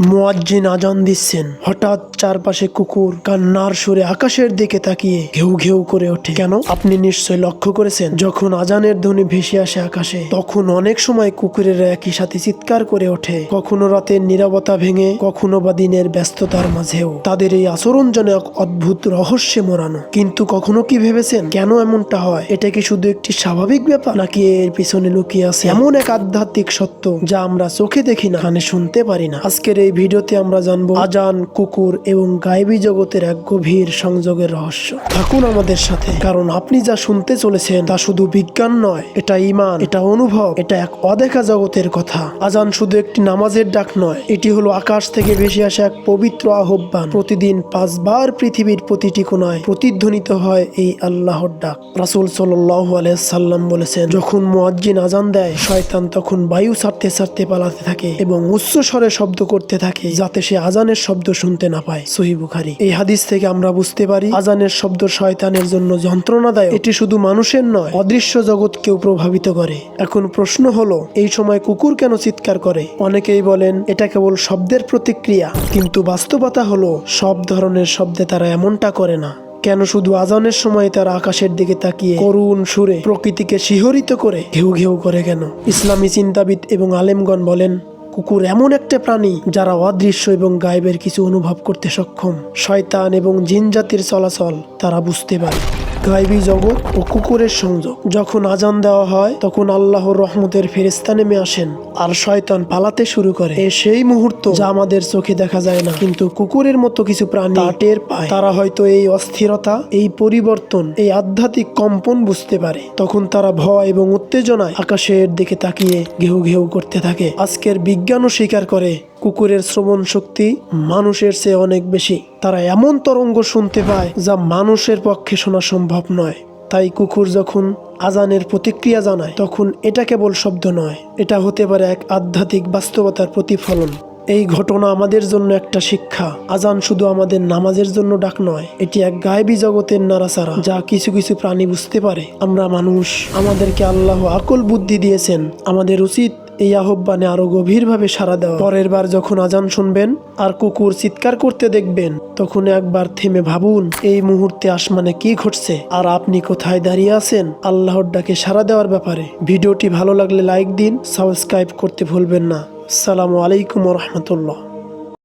মুয়াজ্জিন আজান দিচ্ছেন। হঠাৎ চারপাশে কুকুর, কান্নার সুরে আকাশের দিকে তাকিয়ে ঘেউ ঘেউ করে ওঠে। কেন? আপনি নিশ্চয় লক্ষ্য করেছেন, যখন আজানের ধ্বনি ভেসে আসে আকাশে, তখন অনেক সময় কুকুরেরা একই সাথে চিৎকার করে ওঠে। কখনো রাতের নিরাপত্তা ভেঙে, কখনো বা দিনের ব্যস্ততার মাঝেও। তাদের এই আচরণ যেন এক অদ্ভুত রহস্যে মোড়ানো। কিন্তু কখনো কি ভেবেছেন, কেন এমনটা হয়? এটা কি শুধু একটি স্বাভাবিক ব্যাপার, নাকি এর পিছনে লুকিয়ে আছে এমন এক আধ্যাত্মিক সত্য, যা আমরা চোখে দেখি না, কানে শুনতে পারি না? আজকের এই ভিডিওতে আমরা জানব আজান, কুকুর এবং গায়েবী জগতের এক গভীর সংযোগের রহস্য। থাকুন আমাদের সাথে, কারণ আপনি যা শুনতে চলেছেন তা শুধু বিজ্ঞান নয়, এটা ইমান, এটা অনুভব, এটা এক অদেখা জগতের কথা। আজান শুধু একটি নামাজের ডাক নয়, এটি হলো আকাশ থেকে ভেসে আসা এক পবিত্র আহ্বান। প্রতিদিন পাঁচবার পৃথিবীর প্রতিটি কোনায় প্রতিধ্বনিত হয় এই আল্লাহর ডাক। রাসুল সাল্লাহ সাল্লাম বলেছেন, যখন মুয়াজ্জিন আজান দেয়, শয়তান তখন বায়ু ছাড়তে ছাড়তে পালাতে থাকে এবং উচ্চ স্বরে শব্দ করতে থাকে। যাতে সে আজানের শব্দ শুনতে না পায়। সহি বুখারি। এই হাদিস থেকে আমরা বুঝতে পারি, আজানের শব্দ শয়তানের জন্য যন্ত্রণাদায়ক। এটি শুধু মানুষের নয়, অদৃশ্য জগৎকেও প্রভাবিত করে। এখন প্রশ্ন হলো, এই সময় কুকুর কেন চিৎকার করে? অনেকেই বলেন, এটা কেবল শব্দের প্রতিক্রিয়া। কিন্তু বাস্তবতা হলো, সব ধরনের শব্দে তারা এমনটা করে না। কেন শুধু আজানের সময় তারা আকাশের দিকে তাকিয়ে করুণ সুরে প্রকৃতিকে শিহরিত করে, ঘেউ ঘেউ করে কেন? ইসলামী চিন্তাবিদ এবং আলেমগণ বলেন কুকুর এমন একটা প্রাণী যারা অদৃশ্য এবং গায়েবের কিছু অনুভব করতে সক্ষম। শয়তান এবং জিন জাতির চলাচল তারা বুঝতে পারে। গায়েবী জগৎ ও কুকুরের সংযোগ। যখন আজান দেওয়া হয়, তখন আল্লাহর রহমতের ফেরেস্তা নেমে আসেন আর শয়তান পালাতে শুরু করে। এ সেই মুহূর্ত যা আমাদের চোখে দেখা যায় না। কিন্তু কুকুরের মতো কিছু প্রাণী টের পায়। তারা হয়তো এই অস্থিরতা, এই পরিবর্তন, এই আধ্যাত্মিক কম্পন বুঝতে পারে। তখন তারা ভয় এবং উত্তেজনায় আকাশের দিকে তাকিয়ে ঘেউ ঘেউ করতে থাকে। আজকের বিজ্ঞানও স্বীকার করে কুকুরের শ্রবণ শক্তি মানুষের চেয়ে অনেক বেশি। তারা এমন তরঙ্গ শুনতে পায় যা মানুষের পক্ষে শোনা সম্ভব নয়। তাই কুকুর যখন আজানের প্রতিক্রিয়া জানায়, তখন এটা কেবল শব্দ নয়, এটা হতে পারে এক আধ্যাত্মিক বাস্তবতার প্রতিফলন। এই ঘটনা আমাদের জন্য একটা শিক্ষা। আজান শুধু আমাদের নামাজের জন্য ডাক নয়, এটি এক গায়েবী জগতের নাড়াচাড়া যা কিছু কিছু প্রাণী বুঝতে পারে। আমরা মানুষ, আমাদেরকে আল্লাহ আকল বুদ্ধি দিয়েছেন, আমাদের উচিত এই আহ্বানে আরও গভীরভাবে সাড়া দেওয়া। পরের বার যখন আজান শুনবেন, আর কুকুর চিৎকার করতে দেখবেন, তখন একবার থেমে ভাবুন, এই মুহূর্তে আসমানে কি ঘটছে? আর আপনি কোথায় দাঁড়িয়ে আছেন? আল্লাহর ডাকে সাড়া দেওয়ার ব্যাপারে। ভিডিওটি ভালো লাগলে লাইক দিন, সাবস্ক্রাইব করতে ভুলবেন না। সালামু আলাইকুম রহমতুল্লাহ।